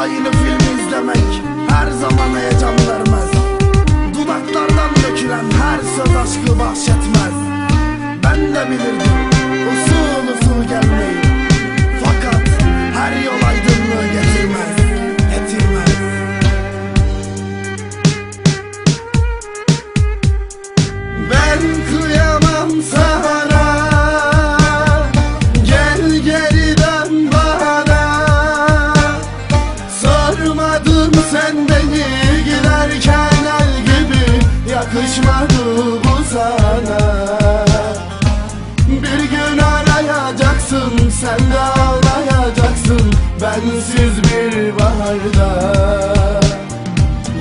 Aynı filmi izlemek her zaman heyecan vermez. Dudaklardan dökülen her söz aşkı bahşetmez. Ben de bilirdim Sormadın sen beni giderken el gibi Yakışmadı bu sana. Bir gün arayacaksın sen de ağlayacaksın Bensiz bir baharda.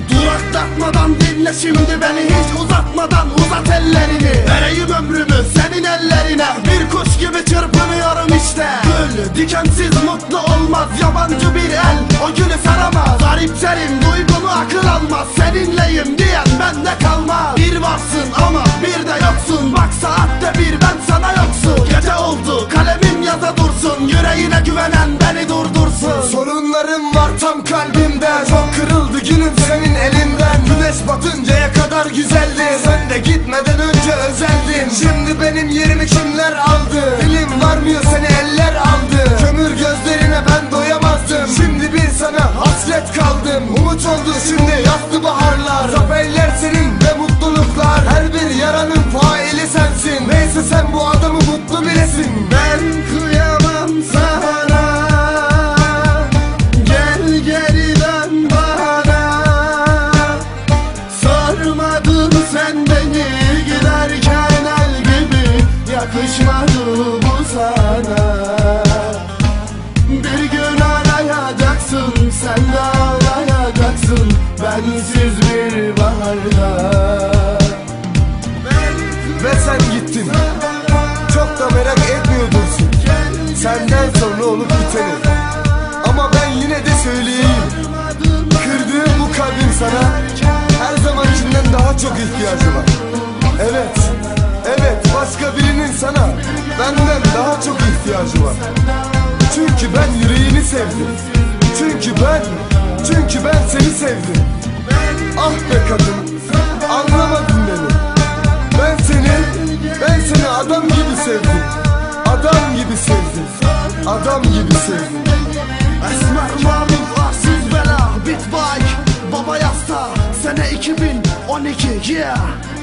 Duraklatmadan dinle şimdi beni hiç uzatmadan uzat ellerini. Vereyim ömrümü senin ellerine Bir kuş gibi çırpınıyorum Sorunlarım var tam kalbimde. Çok kırıldı günüm senin elinden. Güneş batıncaya kadar güzeldi. Sen de gitmeden önce özeldin Şimdi benim yerimi kimler aldı? Dilim varmıyor seni eller aldı. Kömür gözlerine ben doyamazdım. Şimdi bir sana hasret kaldım. Umut oldu şimdi yattı baharlar. Saf eller senin ve mutluluklar. Her bir yaranın faili sensin. Neyse sen bu adamı mutlu bilesin sen de ağlayacaksın Bensiz bir baharda. Ve sen gittin. Çok da merak etmiyordursun Senden sonra olup biteni. Ama ben yine de söyleyeyim. Kırdığım bu kalbim sana Her zamankinden daha çok ihtiyacı var. Evet Evet başka birinin sana Benden daha çok ihtiyacı var. Çünkü ben yüreğini Çünkü ben Çünkü ben seni sevdim. Ah be kadın Anlamadın beni. Ben seni, ben seni adam gibi sevdim. Adam gibi sevdim. Adam gibi sevdim. Esmer Mahmut arsız bela Bitbike Baba yasta Sene 2012 yeah